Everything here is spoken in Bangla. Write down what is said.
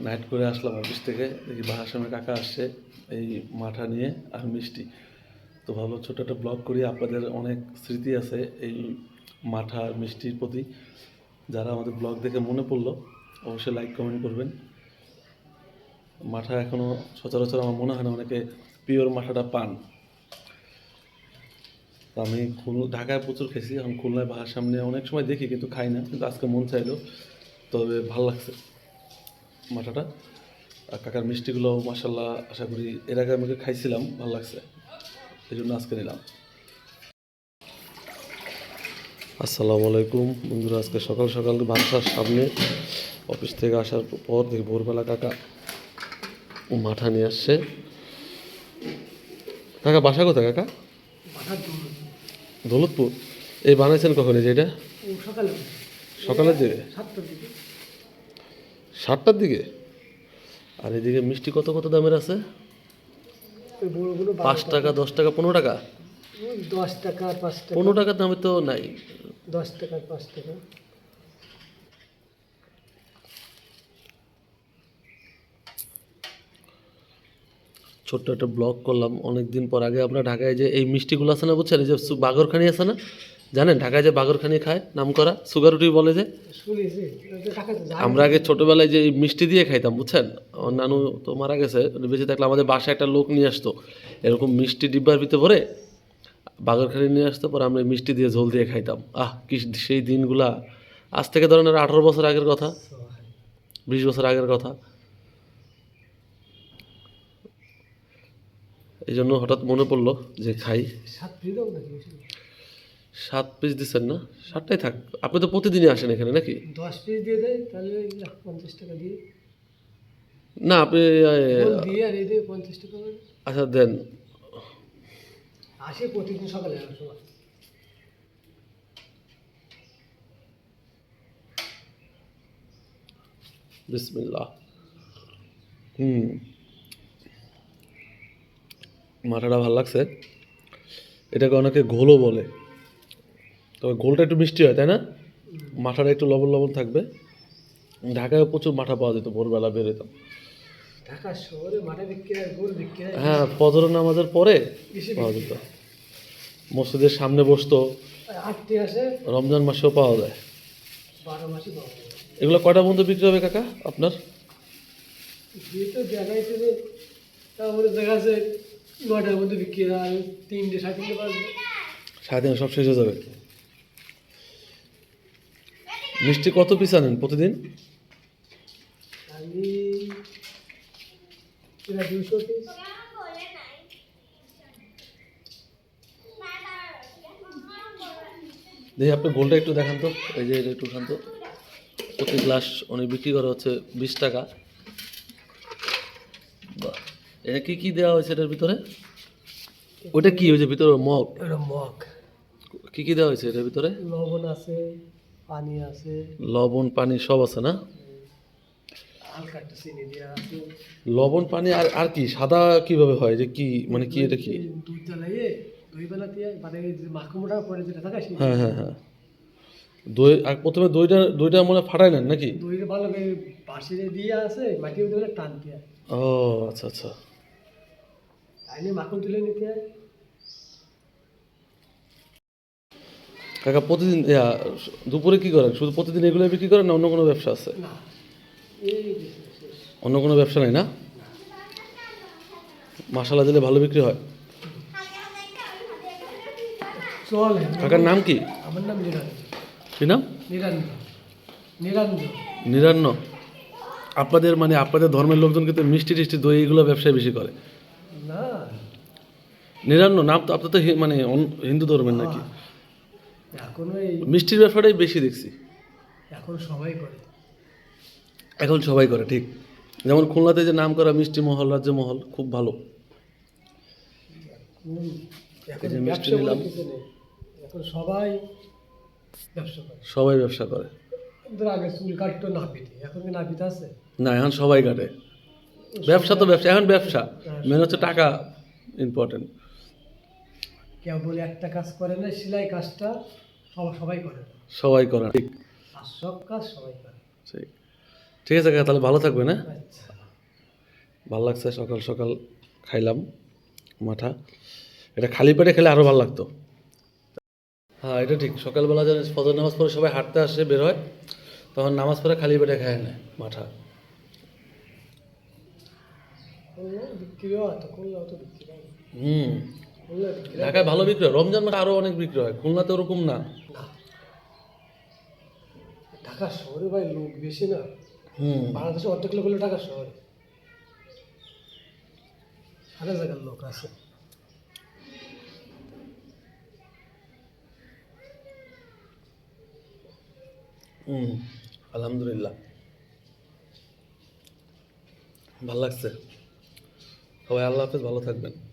নাইট করে আসলাম অফিস থেকে। বাসার সামনে কাকা আসছে। এই মাঠা নিয়ে আর মিষ্টি। তো ভালো ছোটো একটা ব্লগ করি। আপনাদের অনেক স্মৃতি আছে এই মাঠা আর মিষ্টির প্রতি। যারা আমাদের ব্লগ দেখে মনে পড়ল, অবশ্যই লাইক কমেন্ট করবেন। মাঠা এখনও সচরাচর আমার মনে হয় না অনেকে পিওর মাঠাটা পান। আমি খুল ঢাকায় প্রচুর খেয়েছি। এখন খুলনায় বাসার সামনে অনেক সময় দেখি, কিন্তু খাই না। কিন্তু আজকে মন চাইলো। তবে ভালো লাগছে। মাঠাটা আর কাকার মিষ্টিগুলো মাসাল্লাহ আশা করি এর আগে আমি খাইছিলাম ভালো লাগছে। এই জন্য আজকে নিলাম। আসসালামু আলাইকুম। বন্ধুরা আজকে সকাল সকাল বাসার সামনে অফিস থেকে আসার পর দেখি ভোরবেলা কাকা মাঠা নিয়ে আসছে। কাকা বাসা কোথায় কাকা? দৌলতপুর। এই বানাইছেন কখন এই যে এটা? সকালে। সকালের দিকে। সাতটার দিকে? আর এদিকে মিষ্টি কত কত দামের আছে? পাঁচ টাকা দশ টাকা পনেরো টাকা? দশ টাকা পাঁচ টাকা। পনেরো টাকার দামে তো নাই। দশ টাকা পাঁচ টাকা। ছোট্ট একটা ব্লগ করলাম। অনেক দিন পর আগে আমরা ঢাকায় যে এই মিষ্টিগুলো আছে না বুঝছেন? এই যে বাগরখানি আছে না? জানেন ঢাকায় যে বাগরখানি খায় নাম করা সুগার রুটি বলে যে? আমরা আগে ছোটবেলায় যে মিষ্টি দিয়ে খাইতাম, বুঝছেন? নানু তো মারা গেছে বেঁচে থাকলে আমাদের বাসায় একটা লোক নিয়ে আসতো, এরকম মিষ্টি ডিব্বার ভিতরে ভরে বাগরখানি নিয়ে আসতো, পরে আমরা মিষ্টি দিয়ে ঝোল দিয়ে খাইতাম। আহ, কি সেই দিনগুলা। আজ থেকে ধরেন আর আঠারো বছর আগের কথা, বিশ বছর আগের কথা। এই জন্য হঠাৎ মনে পড়ল যে খাই। সাত পিস দিচ্ছেন না? সাতটাই থাক। আপনি তো প্রতিদিনই আসেন এখানে নাকি? দশ পিস দিয়ে দেয় তাহলে পঞ্চাশ টাকা দিয়ে। না আপনি দিয়ে আর এই দিয়ে পঞ্চাশ টাকা আচ্ছা দেন। আসে প্রতিদিন সকালে বিসমিল্লাহ। হুম। মাথাটা ভালো লাগছে। এটাকে অনেকে ঘোলও বলে। তবে গোলটা একটু মিষ্টি হয় তাই না? মাথাটা একটু লবণ লবণ থাকবে। ঢাকায় প্রচুর মাঠা পাওয়া যেত ভোরবেলা বেরোতাম বিক্রি হয় ফজর নামাজের পরে পাওয়া যেত। মসজিদের সামনে বসতো। রমজান মাসেও পাওয়া যায়। এগুলো কয়টা বন্ধু বিক্রি হবে কাকা আপনার? সাড়ে তিনটে সব শেষ হয়ে যাবে। মিষ্টি কত পিস আনেন প্রতিদিন? দেখি আপনি গোলটা একটু দেখান তো। এই যে এটা একটু খান তো। প্রতি গ্লাস উনি বিক্রি করা হচ্ছে বিশ টাকা। এটা কি কি দেওয়া হয়েছে এটার ভিতরে? ওটা কি হয়েছে ভিতরে মগ? মগ। কি কি দেওয়া হয়েছে এটার ভিতরে? লবণ আছে। পানি আছে। লবণ পানি সব আছে না? লবণ পানি আর আর কি? সাদা কীভাবে হয়? যে কি মানে কি এটা কি? দুধ জ্বালাইয়ে দই বেলা দিয়ে মানে মাখমোটা পরে যেটা থাকে হ্যাঁ হ্যাঁ হ্যাঁ। দই আর প্রথমে দইটা দইটা মনে ফাটাই নেন নাকি? দইটা ভালো করে বাসিরে দিয়ে আছে মাটির মধ্যে টান দিয়ে। ও আচ্ছা আচ্ছা। তাইলে মাখন তুলে নিতে হয়। কাকা প্রতিদিন দুপুরে কি করেন? শুধু প্রতিদিন এগুলো বিক্রি করেন না অন্য কোনো ব্যবসা আছে। অন্য কোনো ব্যবসা নেই না? মশালা দিলে ভালো বিক্রি হয়। কাকার নাম কি? আমার নাম কি নাম? নিরান্ন। আপনাদের মানে আপনাদের ধর্মের লোকজন কিন্তু মিষ্টি টিষ্টি দই এগুলো ব্যবসায় বেশি করে। না। নিরান্ন নাম তো আপনার তো মানে হিন্দু ধর্মের নাকি? এখন এই মিষ্টির ব্যবসাটাই বেশি দেখছি। এখন সবাই করে। এখন সবাই করে ঠিক। যেমন খুলনাতে যে নাম করা মিষ্টি মহল রাজ্য মহল খুব ভালো। যে মিষ্টি নিলাম। এখন সবাই ব্যবসা করে। সবাই ব্যবসা করে। আগে চুল কাটতো নাপিতে এখন কি নাপিত আছে? না এখন সবাই কাটে। ব্যবসা তো ব্যবসা এখন ব্যবসা। মেন হচ্ছে টাকা ইম্পর্টেন্ট কেউ বলে একটা কাজ করে না সেলাই কাজটা সব- সবাই করে। সবাই করা ঠিক। আর সব কাজ সবাই করে। ঠিক। ঠিক আছে তাহলে ভালো থাকবেন হ্যাঁ? আচ্ছা। ভালো লাগছে সকাল সকাল খাইলাম মাঠা। এটা খালি পেটে খেলে আরও ভালো লাগতো। হ্যাঁ এটা ঠিক। সকালবেলা যেন ফজর নামাজ পড়ে সবাই হাঁটতে আসে বের হয়। তখন নামাজ পড়ে খালি পেটে খায় না মাঠা। না। হুম। ঢাকায় ভালো বিক্রি হয় রমজান মাসে আরও অনেক বিক্রি হয় খুলনাতে ওরকম না। না। ঢাকা শহরে ভাই লোক বেশি না। হুম। বাংলাদেশে অর্ধেক লোক হলো ঢাকা শহরে। সারা জায়গার লোক আছে। হুম আলহামদুলিল্লাহ। ভালো লাগছে। সবাই আল্লাহ হাফেজ ভালো থাকবেন।